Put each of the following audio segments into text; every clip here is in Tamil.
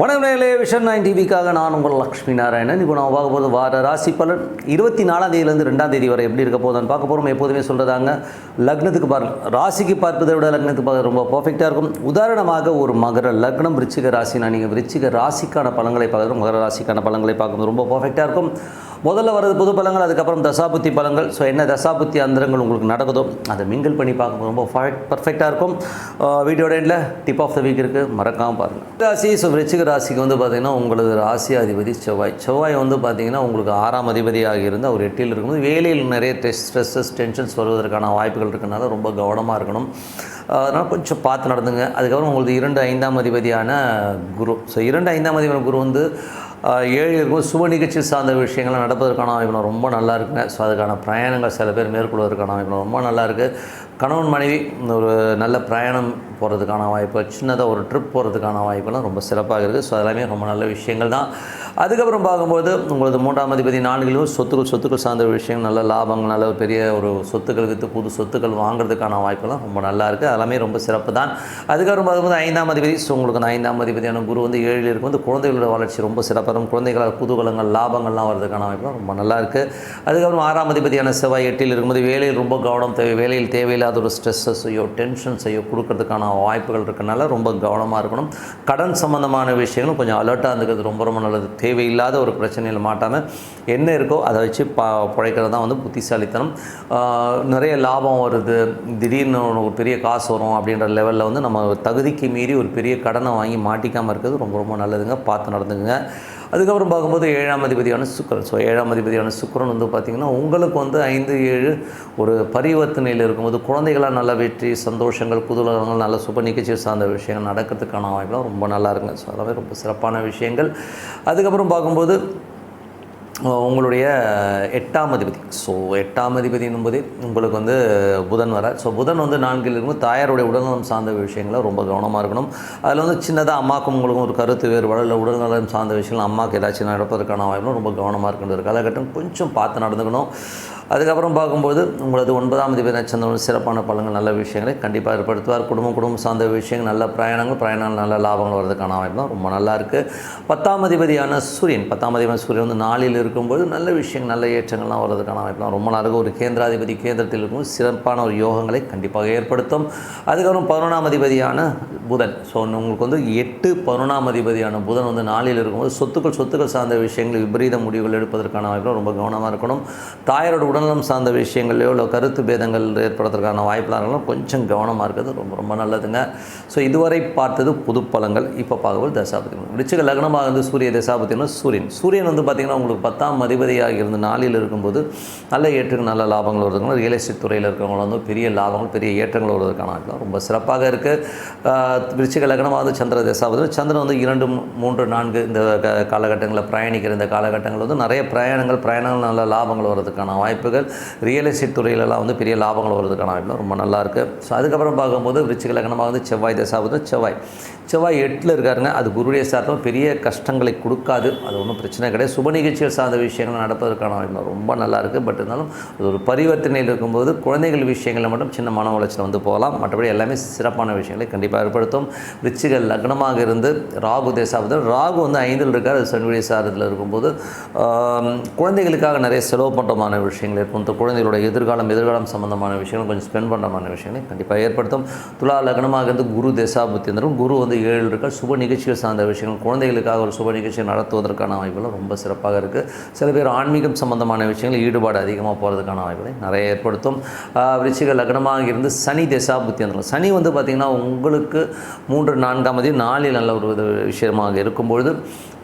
வணக்கம் நேயர்களே விஷன் நைன் டிவிக்காக நான் உங்கள் லக்ஷ்மி நாராயணன். இப்போ நான் பார்க்க போகிறது வார ராசி பலன். இருபத்தி நாலாம் தேதியிலேருந்து ரெண்டாம் தேதி வரை எப்படி இருக்க போகுதுன்னு பார்க்க போகிறோம் எப்போதுமே சொல்கிறதாங்க லக்னத்துக்கு பாருங்க ராசிக்கு பார்ப்பதை விட லக்னத்துக்கு பார்க்க ரொம்ப பர்ஃபெக்டாக இருக்கும். உதாரணமாக ஒரு மகர லக்னம் விருச்சிக ராசினா நீங்கள் விருச்சிக ராசிக்கான பலன்களை பார்க்குறது மகர ராசிக்கான பலன்களை பார்க்கும்போது ரொம்ப பர்ஃபெக்டாக இருக்கும். முதல்ல வரது புது பழங்கள் அதுக்கப்புறம் தசாபுத்தி பழங்கள். ஸோ என்ன தசாபுத்தி அந்தரங்கள் உங்களுக்கு நடக்குதோ அதை மிங்கிள் பண்ணி பார்க்கும்போது ரொம்ப பர்ஃபெக்டாக இருக்கும். வீடியோட எண்டில் டிப் ஆஃப் த வீக் இருக்குது மறக்காமல் பாருங்கள் ராசி ஸோ விருச்சிக ராசிக்கு வந்து பார்த்திங்கன்னா உங்களது ராசி அதிபதி செவ்வாய். செவ்வாய் வந்து பார்த்திங்கன்னா உங்களுக்கு ஆறாம் அதிபதியாக இருந்து அவர் எட்டில் இருக்கும்போது வேலையில் நிறைய டெஸ்ட் ஸ்ட்ரெஸ்ஸஸ் டென்ஷன்ஸ் வருவதற்கான வாய்ப்புகள் இருக்கனால ரொம்ப கவனமாக இருக்கணும். அதனால் கொஞ்சம் பார்த்து நடந்துங்க. அதுக்கப்புறம் உங்களுக்கு இரண்டு ஐந்தாம் அதிபதியான குரு. ஸோ இரண்டு ஐந்தாம் அதிபதியான குரு வந்து ஏழு இருக்கும். சுப நிகழ்ச்சி சார்ந்த விஷயங்கள்லாம் நடப்பதற்கான வாய்ப்புகள் ரொம்ப நல்லா இருக்குங்க. ஸோ அதுக்கான பிரயாணங்கள் சில பேர் மேற்கொள்வதற்கான வாய்ப்புகள் ரொம்ப நல்லா இருக்குது கணவன் மனைவி ஒரு நல்ல பிரயாணம் போகிறதுக்கான வாய்ப்பு சின்னதாக ஒரு ட்ரிப் போகிறதுக்கான வாய்ப்பெல்லாம் ரொம்ப சிறப்பாக இருக்குது. ஸோ அதெல்லாமே ரொம்ப நல்ல விஷயங்கள் தான். அதுக்கப்புறம் பார்க்கும்போது உங்களது மூன்றாம் அதிபதி நான்கிலும் சொத்துக்கள் சொத்துக்கள் சார்ந்த விஷயங்கள் நல்ல லாபங்கள் நல்ல பெரிய ஒரு சொத்துக்கள் விற்று புது சொத்துக்கள் வாங்குறதுக்கான வாய்ப்பெல்லாம் ரொம்ப நல்லா இருக்குது அதெல்லாமே ரொம்ப சிறப்பு தான். அதுக்கப்புறம் பார்க்கும்போது ஐந்தாம் அதிபதி ஸோ உங்களுக்கு ஐந்தாம் அதிபதியான குரு வந்து ஏழில் இருக்கும் வந்து குழந்தைகளோட வளர்ச்சி ரொம்ப சிறப்பாக இருக்கும். குழந்தைகளால் குதூகலங்கள் லாபங்கள்லாம் வரதுக்கான வாய்ப்புலாம் ரொம்ப நல்லா இருக்குது அதுக்கப்புறம் ஆறாம் அதிபதியான செவ்வாய் எட்டில் இருக்கும்போது வேலையில் ரொம்ப கவனம் தேவை வேலையில் தேவையில்லாத ஒரு ஸ்ட்ரெஸ்ஸஸையோ டென்ஷன்ஸையோ கொடுக்கறதுக்கான வாய்ப்புகள் இருக்கனால ரொம்ப கவனமாக இருக்கணும். கடன் சம்மந்தமான விஷயங்களும் கொஞ்சம் அலர்ட்டாக இருந்துக்கிறது ரொம்ப ரொம்ப நல்லது. தேவையில்லாத ஒரு பிரச்சனையில் மாட்டாமல் என்ன இருக்கோ அதை வச்சு பா பிழைக்கிறது தான் வந்து புத்திசாலித்தனம். நிறைய லாபம் வருது. திடீர்னு ஒரு பெரிய காசு வரும் அப்படின்ற லெவலில் வந்து நம்ம தகுதிக்கு மீறி ஒரு பெரிய கடனை வாங்கி மாட்டிக்காமல் இருக்கிறது ரொம்ப ரொம்ப நல்லதுங்க. பார்த்து நடந்துக்குங்க. அதுக்கப்புறம் பார்க்கும்போது ஏழாம் அதிபதியான சுக்கரன். ஸோ ஏழாம் அதிபதியான சுக்கிரன் வந்து பார்த்திங்கன்னா உங்களுக்கு வந்து ஐந்து ஏழு ஒரு பரிவர்த்தனையில் இருக்கும்போது குழந்தைகளாக நல்ல வெற்றி சந்தோஷங்கள் குதூகலங்கள் நல்ல சுப நிகழ்ச்சி சார்ந்த விஷயங்கள் நடக்கிறதுக்கான வாய்ப்புலாம் ரொம்ப நல்லா இருக்குங்க. ஸோ அதெல்லாமே ரொம்ப சிறப்பான விஷயங்கள். அதுக்கப்புறம் பார்க்கும்போது உங்களுடைய எட்டாம் அதிபதி. ஸோ எட்டாம் அதிபதி என்பது உங்களுக்கு வந்து புதன் வர ஸோ புதன் வந்து நான்கில் இருக்கும். தாயாருடைய உடல்நலம் சார்ந்த விஷயங்களை ரொம்ப கவனமாக இருக்கணும். அதில் வந்து சின்னதாக அம்மாக்கும் உங்களுக்கும் ஒரு கருத்து வேறுபாடு இல்லை உடல்நலம் சார்ந்த விஷயங்கள் அம்மாவுக்கு ஏதாச்சும் நடப்பதற்கான வாய்ப்பும் ரொம்ப கவனமாக இருக்கின்ற ஒரு காலகட்டம் கொஞ்சம் பார்த்து நடந்துக்கணும். அதுக்கப்புறம் பார்க்கும்போது உங்களது ஒன்பதாம் தேதி நட்சத்திரம் சிறப்பான பலங்கள் நல்ல விஷயங்களை கண்டிப்பாக ஏற்படுத்துவார். குடும்பம் குடும்பம் சார்ந்த விஷயங்கள் நல்ல பிரயாணங்கள் பிரயாணங்கள் நல்ல லாபங்கள் வரதுக்கான வாய்ப்பு தான் ரொம்ப நல்லா இருக்குது பத்தாம் அதிபதியான சூரியன் பத்தாம் அதிபதி சூரியன் வந்து நாளில் இருக்கும்போது நல்ல விஷயங்கள் நல்ல ஏற்றங்கள்லாம் வர்றதுக்கான தான் ரொம்ப நல்லா இருக்கும். ஒரு கேந்திராதிபதி கேந்திரத்தில் இருக்கும் சிறப்பான ஒரு யோகங்களை கண்டிப்பாக ஏற்படுத்தும். அதுக்கப்புறம் பதினொன்றாம் அதிபதியான புதன். ஸோ உங்களுக்கு வந்து எட்டு பதினொன்றாம் அதிபதியான புதன் வந்து நாளில் இருக்கும்போது சொத்துக்கள் சொத்துக்கள் சார்ந்த விஷயங்கள் விபரீத முடிவுகள் எடுப்பதற்கான வாய்ப்பு ரொம்ப கவனமாக இருக்கணும். தாயாரோட உடல்நலம் சார்ந்த விஷயங்களையோ இல்லை கருத்து பேதங்கள் ஏற்படுறதுக்கான வாய்ப்புலாம் இருந்தாலும் கொஞ்சம் கவனமாக இருக்கிறது. ரொம்ப ரொம்ப நல்லதுங்க. ஸோ இதுவரை பார்த்தது புது பலங்கள் இப்போ பார்க்கும்போது தசாபதி விருச்சிக லக்னமாக இருந்து சூரிய தசாபதினா சூரியன். சூரியன் வந்து பார்த்திங்கன்னா உங்களுக்கு பத்தாம் அதிபதியாக இருந்து நாளில் இருக்கும்போது நல்ல ஏற்றங்கள் நல்ல லாபங்கள் வருதுங்க. ரியல் எஸ்டேட் துறையில் இருக்கிறவங்க வந்து பெரிய லாபங்கள் பெரிய ஏற்றங்கள் வருவதற்கான ரொம்ப சிறப்பாக இருக்குது விருச்சிக லக்னமாக வந்து சந்திர தசாபதி. சந்திரன் வந்து இரண்டு மூன்று நான்கு இந்த க- காலகட்டங்களில் பிரயாணிக்கிற இந்த காலகட்டங்கள் வந்து நிறைய பிரயாணங்கள் பிரயாணங்கள் நல்ல லாபங்கள் வர்றதுக்கான வாய்ப்புகள். ரியல் எஸ்டேட் துறையிலலாம் வந்து பெரிய லாபங்கள் வர்றதுக்கான வாய்ப்புலாம் ரொம்ப நல்லா இருக்குது ஸோ அதுக்கப்புறம் பார்க்கும்போது விருச்சிக லக்னமாக வந்து செவ்வாய் தசாபதி செவ்வாய். செவ்வாய் எட்டில் இருக்காருங்க. அது குருடைய சார்த்தம் பெரிய கஷ்டங்களை கொடுக்காது. அது ஒன்றும் பிரச்சனை கிடையாது. சுப நிகழ்ச்சிகள் சார்ந்த விஷயங்கள் நடப்பதற்கான வாய்ப்பு ரொம்ப நல்லா இருக்குது பட் இருந்தாலும் அது ஒரு பரிவர்த்தனையில் இருக்கும்போது குழந்தைகள் விஷயங்களில் மட்டும் சின்ன மன உளைச்சல் வந்து போகலாம். மற்றபடி எல்லாமே சிறப்பான விஷயங்களை கண்டிப்பாக ஏற்படுத்தும். விருச்சிகள் லக்னமாக இருந்து ராகு தேசாவது ராகு வந்து ஐந்தில் இருக்கார். அது சன்வெளி சாரத்தில் இருக்கும்போது குழந்தைகளுக்காக நிறைய செலவு பண்ணுறமான விஷயங்கள் இருக்கும் இந்த குழந்தைகளோட எதிர்காலம் எதிர்காலம் சம்பந்தமான விஷயங்கள் கொஞ்சம் ஸ்பெண்ட் பண்ணமான விஷயங்களை கண்டிப்பாக ஏற்படுத்தும். துலா லக்னமாக இருந்து குரு தேசாபுத்தி இருந்தாலும் குரு வந்து ஏழு இருக்கார். சுப நிகழ்ச்சிகள் சார்ந்த விஷயங்கள் குழந்தைகளுக்காக ஒரு சுப நிகழ்ச்சியை நடத்துவதற்கான வாய்ப்புகள் ரொம்ப சிறப்பாக இருக்குது சில பேர் ஆன்மீகம் சம்பந்தமான விஷயங்கள் ஈடுபாடு அதிகமாக போகிறதுக்கான வாய்ப்புகளை நிறைய ஏற்படுத்தும். விருச்சிக லக்னமாக இருந்து சனி தேசாபுத்தி சனி வந்து பார்த்திங்கன்னா உங்களுக்கு மூன்று நான்காம் தேதி நாளில் நல்ல ஒரு விஷயமாக இருக்கும்பொழுது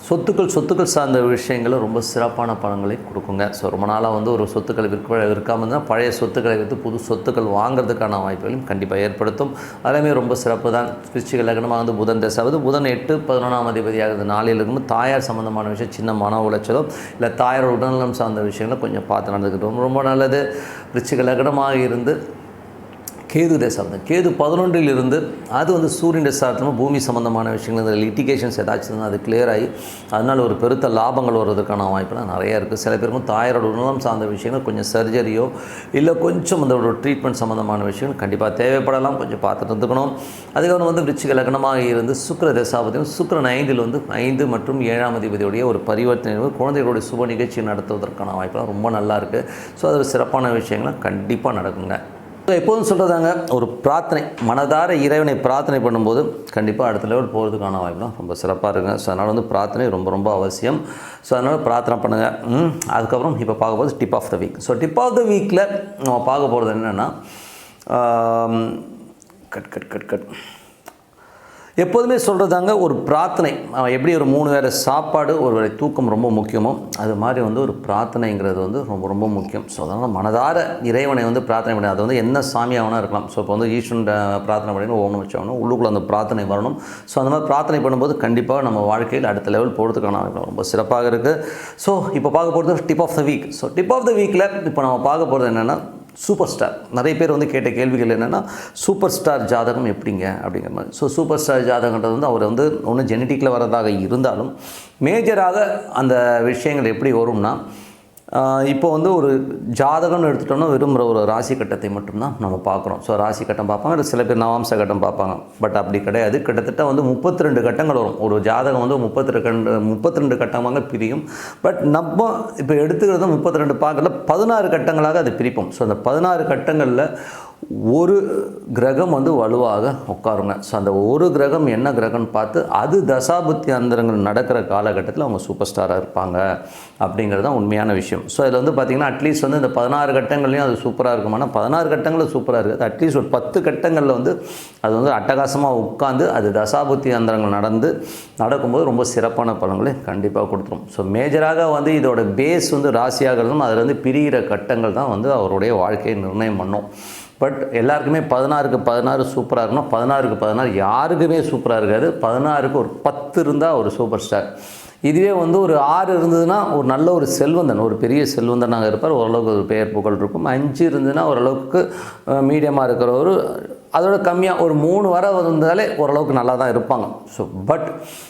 சொத்துக்கள் சொத்துக்கள் சார்ந்த விஷயங்களை ரொம்ப சிறப்பான பலன்களை கொடுக்குங்க. ஸோ ரொம்ப நாளாக வந்து ஒரு சொத்து சொத்துக்களை விற்க விற்காமல் இருந்தால் பழைய சொத்துக்களை விற்று புது சொத்துக்கள் வாங்குறதுக்கான வாய்ப்புகளையும் கண்டிப்பாக ஏற்படுத்தும். அதேமாதிரி ரொம்ப சிறப்பு தான். விருச்சிக லக்னமாக வந்து புதன் தசாவது புதன் எட்டு பதினொன்றாம் அதிபதியாக நாளில் இருக்கும்போது தாயார் சம்மந்தமான விஷயம் சின்ன மன உளைச்சலோ இல்லை தாயார் உடல்நலம் சார்ந்த விஷயங்களை கொஞ்சம் பார்த்து நடந்துக்கிட்டோம் ரொம்ப நல்லது. விருச்சிக லக்னமாக இருந்து கேது தசாப்தம் கேது பதினொன்றில் இருந்து அது வந்து சூரியன் தசாப்தமும் பூமி சம்மந்தமான விஷயங்கள் இந்த லிட்டிகேஷன்ஸ் ஏதாச்சும் இருந்தால் அது கிளியர் ஆகி அதனால் ஒரு பெருத்த லாபங்கள் வர்றதுக்கான வாய்ப்புலாம் நிறையா இருக்குது சில பேருக்கும் தாயாரோட உணவம் சார்ந்த விஷயங்கள் கொஞ்சம் சர்ஜரியோ இல்லை கொஞ்சம் அந்த ஒரு ட்ரீட்மெண்ட் சம்மந்தமான விஷயங்கள் கண்டிப்பாக தேவைப்படலாம். கொஞ்சம் பார்த்துட்டு இருந்துக்கணும். அதுக்கப்புறம் வந்து விருச்சிக லக்னமாக இருந்து சுக்கர தசாபதியும் சுக்கரன் ஐந்தில் வந்து ஐந்து மற்றும் ஏழாம் அதிபதியுடைய ஒரு பரிவர்த்தனை குழந்தைகளுடைய சுப நிகழ்ச்சி நடத்துவதற்கான வாய்ப்புலாம் ரொம்ப நல்லா இருக்குது ஸோ அது ஒரு சிறப்பான விஷயங்கள்லாம் கண்டிப்பாக நடக்குங்க. எப்போதும் சொல்கிறதாங்க ஒரு பிரார்த்தனை மனதார இறைவனை பிரார்த்தனை பண்ணும்போது கண்டிப்பாக அடுத்த லெவல் போகிறதுக்கான வாய்ப்புலாம் ரொம்ப சிறப்பாக இருக்குங்க. ஸோ அதனால் வந்து பிரார்த்தனை ரொம்ப ரொம்ப அவசியம். ஸோ அதனால் பிரார்த்தனை பண்ணுங்கள் ம், அதுக்கப்புறம் இப்போ பார்க்க போகிறது tip of the week so tip of the வீக்கில் நம்ம பார்க்க போகிறது என்னென்னா கட் கட் கட் கட் எப்போதுமே சொல்கிறதாங்க ஒரு பிரார்த்தனை. எப்படி ஒரு மூணு வேளை சாப்பாடு ஒரு வேளை தூக்கம் ரொம்ப முக்கியமோ அது மாதிரி வந்து ஒரு பிரார்த்தனைங்கிறது வந்து ரொம்ப ரொம்ப முக்கியம். ஸோ அதனால் மனதார இறைவனை வந்து பிரார்த்தனை பண்ணி அது வந்து என்ன சாமியாகனா இருக்கலாம். ஸோ இப்போ வந்து ஈஸ்வரன் பிரார்த்தனை பண்ணி ஓணும் வச்சாகணும் உள்ளுக்குள்ளே அந்த பிரார்த்தனை வரணும். ஸோ அந்த மாதிரி பிரார்த்தனை பண்ணும்போது கண்டிப்பாக நம்ம வாழ்க்கையில் அடுத்த லெவல் போகிறதுக்கான ரொம்ப சிறப்பாக இருக்குது ஸோ இப்போ பார்க்க போகிறது tip of the week so tip of the வீக்கில் இப்போ நம்ம பார்க்க போகிறது என்னென்னா சூப்பர் ஸ்டார் நிறைய பேர் வந்து கேட்ட கேள்விகள் என்னென்னா சூப்பர் ஸ்டார் ஜாதகம் எப்படிங்க? அப்படிங்கிற மாதிரி. ஸோ சூப்பர் ஸ்டார் ஜாதகன்றது வந்து அவர் வந்து ஒன்று ஜெனட்டிக்கில் வரதாக இருந்தாலும் மேஜராக அந்த விஷயங்கள் எப்படி வரும்னா இப்போ வந்து ஒரு ஜாதகம்னு எடுத்துட்டோம்னா விரும்புகிற ஒரு ராசி கட்டத்தை மட்டும்தான் நம்ம பார்க்குறோம். ஸோ ராசி கட்டம் பார்ப்பாங்க இல்லை சில பேர் நவாம்ச கட்டம் பார்ப்பாங்க. பட் அப்படி கிடையாது. கிட்டத்தட்ட வந்து முப்பத்தி ரெண்டு கட்டங்கள் வரும். ஒரு ஜாதகம் வந்து முப்பத்தி ரெண்டு முப்பத்தி ரெண்டு கட்டமாக பிரியும். பட் நம்ம இப்போ எடுத்துக்கிறது முப்பத்தி ரெண்டு பார்க்கல பதினாறு கட்டங்களாக அது பிரிப்போம். ஸோ அந்த பதினாறு கட்டங்களில் ஒரு கிரகம் வந்து வலுவாக உட்காருங்க. ஸோ அந்த ஒரு கிரகம் என்ன கிரகம்னு பார்த்து அது தசாபுத்தி அந்தரங்கள் நடக்கிற காலகட்டத்தில் அவங்க சூப்பர் ஸ்டாராக இருப்பாங்க அப்படிங்கிறது தான் உண்மையான விஷயம். ஸோ அதில் வந்து பார்த்திங்கன்னா அட்லீஸ்ட் வந்து இந்த பதினாறு கட்டங்கள்லையும் அது சூப்பராக இருக்கும் ஆனால் பதினாறு கட்டங்களும் சூப்பராக இருக்குது அட்லீஸ்ட் ஒரு பத்து கட்டங்களில் வந்து அது வந்து அட்டகாசமாக உட்காந்து அது தசாபுத்தி அந்தரங்கள் நடந்து நடக்கும்போது ரொம்ப சிறப்பான பலன்களை கண்டிப்பாக கொடுத்துரும். ஸோ மேஜராக வந்து இதோட பேஸ் வந்து ராசியாகிறதும் அதில் வந்து பிரிகிற கட்டங்கள் தான் வந்து அவருடைய வாழ்க்கையை நிர்ணயம் பண்ணும். பட் எல்லாருக்குமே பதினாறுக்கு பதினாறு சூப்பராக இருக்கணும். பதினாறுக்கு பதினாறு யாருக்குமே சூப்பராக இருக்காது. பதினாறுக்கு ஒரு பத்து இருந்தால் ஒரு சூப்பர் ஸ்டார் இதுவே வந்து ஒரு ஆறு இருந்ததுன்னா ஒரு நல்ல ஒரு செல்வந்தன். ஒரு பெரிய செல்வந்தனாக இருப்பார். ஓரளவுக்கு ஒரு பெயர் புகழ் இருக்கும். அஞ்சு இருந்ததுன்னா ஓரளவுக்கு மீடியமாக இருக்கிற ஒரு அதோட கம்மியாக ஒரு மூணு வர வந்தாலே ஓரளவுக்கு நல்லா தான் இருப்பாங்க. ஸோ பட்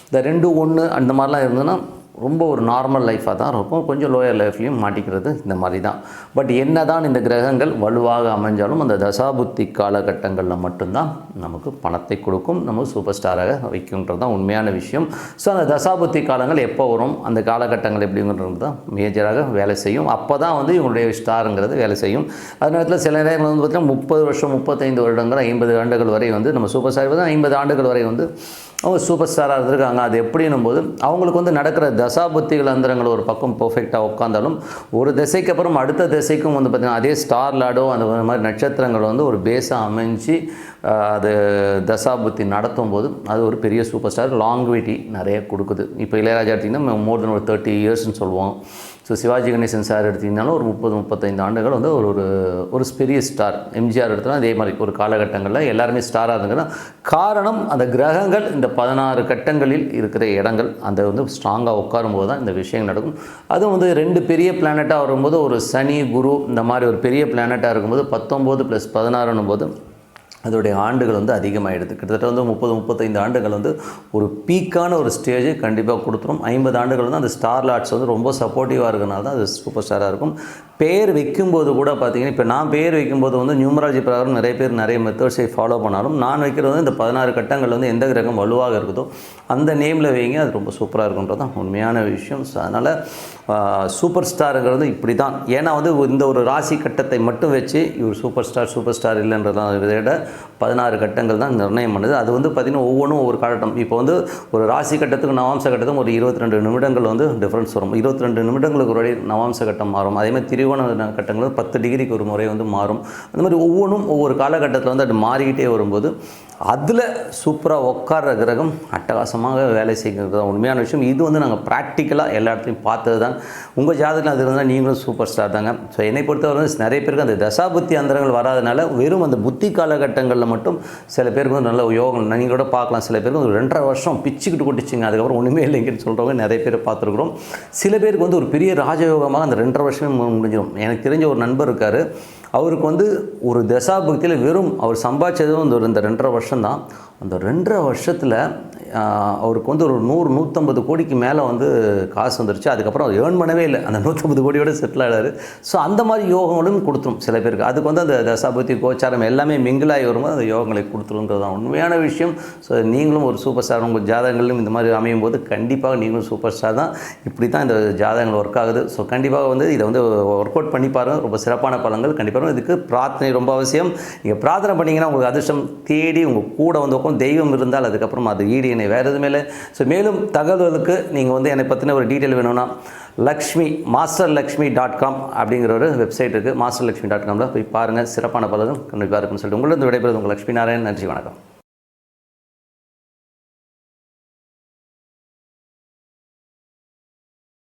இந்த ரெண்டு ஒன்று அந்த மாதிரிலாம் இருந்ததுன்னா ரொம்ப ஒரு நார்மல் லைஃபாக தான் இருக்கும். கொஞ்சம் லோயர் லைஃப்லையும் மாட்டிக்கிறது இந்த மாதிரி தான். பட் என்ன தான் இந்த கிரகங்கள் வலுவாக அமைஞ்சாலும் அந்த தசாபுத்தி காலகட்டங்களில் மட்டும்தான் நமக்கு பணத்தை கொடுக்கும். நம்ம சூப்பர் ஸ்டாராக வைக்கும்ன்றது தான் உண்மையான விஷயம். ஸோ அந்த தசாபுத்தி காலங்கள் எப்போ வரும்? அந்த காலகட்டங்கள் எப்படிங்கிறது தான் மேஜராக வேலை செய்யும். அப்போ தான் வந்து இவங்களுடைய ஸ்டாருங்கிறது வேலை செய்யும். அது நேரத்தில் சில நேரங்கள் வந்து பார்த்திங்கன்னா முப்பது வருஷம் முப்பத்தைந்து வருடங்கள் ஐம்பது ஆண்டுகள் வரை வந்து நம்ம சூப்பர் ஸ்டார் வந்து ஐம்பது ஆண்டுகள் வரை வந்து அவங்க சூப்பர் ஸ்டாராக இருந்திருக்காங்க. அது எப்படின்னும் போது அவங்களுக்கு வந்து நடக்கிற தசாபுத்திகள் அந்தரங்கள் ஒரு பக்கம் பர்ஃபெக்டாக உட்காந்தாலும் ஒரு திசைக்கு அப்புறம் அடுத்த திசைக்கும் வந்து பார்த்திங்கன்னா அதே ஸ்டார் லாடோ அந்த மாதிரி நட்சத்திரங்கள் வந்து ஒரு பேஸாக அமைஞ்சு அது தசாபுத்தி நடத்தும் போது அது ஒரு பெரிய சூப்பர் ஸ்டார் லாங்குவிட்டி நிறைய கொடுக்குது. இப்போ இளையராஜா எடுத்திங்கன்னா மோர் தென் ஒரு தேர்ட்டி இயர்ஸ்னு சொல்லுவோம் ஸோ சிவாஜி கணேசன் சார் எடுத்திங்கனாலும் ஒரு முப்பது முப்பத்தைந்து ஆண்டுகள் வந்து ஒரு ஒரு ஒரு பெரிய ஸ்டார் எம்ஜிஆர் எடுத்தோம்னா அதே மாதிரி ஒரு காலகட்டங்களில் எல்லாருமே ஸ்டாராக இருந்துங்கன்னா காரணம் அந்த கிரகங்கள் இந்த பதினாறு கட்டங்களில் இருக்கிற இடங்கள். அந்த வந்து ஸ்ட்ராங்காக உட்காரும் போது தான் இந்த விஷயம் நடக்கும். அதுவும் வந்து ரெண்டு பெரிய பிளானட்டாக வரும்போது ஒரு சனி குரு இந்த மாதிரி ஒரு பெரிய பிளானட்டாக இருக்கும்போது பத்தொம்போது ப்ளஸ் பதினாறுன்னும் போது அதோடைய ஆண்டுகள் வந்து அதிகமாகிடுது கிட்டத்தட்ட வந்து முப்பது முப்பத்தைந்து ஆண்டுகள் வந்து ஒரு பீக்கான ஒரு ஸ்டேஜை கண்டிப்பாக கொடுத்துரும். ஐம்பது ஆண்டுகள் வந்து அந்த ஸ்டார் லாட்ஸ் வந்து ரொம்ப சப்போர்ட்டிவாக இருக்கனால தான் அது சூப்பர் ஸ்டாராக இருக்கும். பேர் வைக்கும்போது கூட பார்த்தீங்கன்னா இப்போ நான் பேர் வைக்கும்போது வந்து நியூமராலஜி பிரகாரம் நிறைய பேர் நிறைய மெத்தட்ஸை ஃபாலோ பண்ணாலும் நான் வைக்கிறது வந்து இந்த பதினாறு கட்டங்கள் வந்து எந்த கிரகம் வலுவாக இருக்குதோ அந்த நேமில் வைங்க அது ரொம்ப சூப்பராக இருக்குன்றது தான் உண்மையான விஷயம். ஸோ அதனால் சூப்பர் ஸ்டாருங்கிறது இப்படி தான் ஏன்னா வந்து இந்த ஒரு ராசி கட்டத்தை மட்டும் வச்சு இவர் சூப்பர் ஸ்டார் சூப்பர் ஸ்டார் இல்லைன்றதான் இதை விட பதினாறு கட்டங்கள் தான் நிர்ணயம் பண்ணுது. அது வந்து பார்த்திங்கன்னா ஒவ்வொன்றும் ஒவ்வொரு காலகட்டம். இப்போ வந்து ஒரு ராசி கட்டத்துக்கு நவாம்ச கட்டத்துக்கும் ஒரு இருபத்தி ரெண்டு நிமிடங்கள் வந்து டிஃப்ரென்ஸ் வரும். இருபத்தி ரெண்டு நிமிடங்களுக்கு ஒரு நவாம்ச கட்டம் மாறும். அதே மாதிரி திரிவோண கட்டங்கள் பத்து டிகிரிக்கு ஒரு முறை வந்து மாறும். அந்த மாதிரி ஒவ்வொன்றும் ஒவ்வொரு காலகட்டத்தில் வந்து அது மாறிக்கிட்டே வரும்போது அதில் சூப்பராக உட்கார்ற கிரகம் அட்டகாசமாக வேலை செய்கிறது தான் உண்மையான விஷயம். இது வந்து நாங்கள் ப்ராக்டிக்கலாக எல்லா இடத்துலையும் பார்த்தது தான் உங்கள் ஜாதகத்தில் அது இருந்தால் நீங்களும் சூப்பர் ஸ்டார் தாங்க. ஸோ என்னை பொறுத்தவரை வந்து நிறைய பேருக்கு அந்த தசாபுத்தி அந்தரங்கள் வராதனால வெறும் அந்த புத்தி காலகட்டங்களில் மட்டும் சில பேருக்கு வந்து நல்ல யோகம் நீங்கள் கூட பார்க்கலாம். சில பேருக்கு ஒரு ரெண்டரை வருஷம் பிச்சுக்கிட்டு கொட்டிச்சிங்க. அதுக்கப்புறம் ஒன்றுமே இல்லைங்கன்னு சொல்கிறவங்க நிறைய பேர் பார்த்துருக்குறோம். சில பேருக்கு வந்து ஒரு பெரிய ராஜயோகமாக அந்த ரெண்டரை வருஷமே முடிஞ்சிடும் எனக்கு தெரிஞ்ச ஒரு நண்பர் இருக்கார். அவருக்கு வந்து ஒரு தசாபக்தியில் வெறும் அவர் சம்பாதிச்சதும் இந்த இந்த ரெண்டரை வருஷம் தான் அந்த ரெண்டரை வருஷத்தில் அவருக்கு வந்து ஒரு நூறு நூற்றம்பது கோடிக்கு மேலே வந்து காசு வந்துருச்சு. அதுக்கப்புறம் அவர் ஏர்ன் பண்ணவே இல்லை. அந்த நூற்றம்பது கோடியோட செட்டில் ஆகிறாரு ஸோ அந்த மாதிரி யோகங்களும் கொடுத்துரும் சில பேருக்கு. அதுக்கு வந்து அந்த தசாபக்தி கோச்சாரம் எல்லாமே மிங்கிளாகி வரும்போது அந்த யோகங்களை கொடுத்துருன்றது தான் உண்மையான விஷயம். ஸோ நீங்களும் ஒரு சூப்பர் ஸ்டார் உங்கள் ஜாதகங்களிலும் இந்த மாதிரி அமையும் போது கண்டிப்பாக நீங்களும் சூப்பர் ஸ்டார் தான். இப்படி தான் இந்த ஜாதகங்கள் ஒர்க் ஆகுது. ஸோ கண்டிப்பாக வந்து இதை வந்து ஒர்க் அவுட் பண்ணி பாருங்கள் ரொம்ப சிறப்பான பலங்கள் கண்டிப்பாக இதுக்கு பிரார்த்தனை ரொம்ப அவசியம். நீங்கள் பிரார்த்தனை பண்ணிங்கன்னா உங்களுக்கு அதிர்ஷ்டம் தேடி உங்கள் கூட வந்து பக்கம் தெய்வம் இருந்தால் அதுக்கப்புறம் அது ஈடு இணை. வேறு எதுவுமே இல்லை. ஸோ மேலும் தகவல்களுக்கு நீங்கள் வந்து என்னை பற்றின ஒரு டீட்டெயில் வேணும்னா Lakshmi master Lakshmi dot com அப்படிங்கிற ஒரு வெப்சைட் இருக்குது மாஸ்டர் லக்ஷ்மி டாட் காமில் போய் பாருங்கள் சிறப்பான பலரும் கண்டிப்பாக இருக்குன்னு சொல்லிட்டு உங்களிடம் விடைபெறுவது உங்கள் லக்ஷ்மி நாராயண் நன்றி வணக்கம்.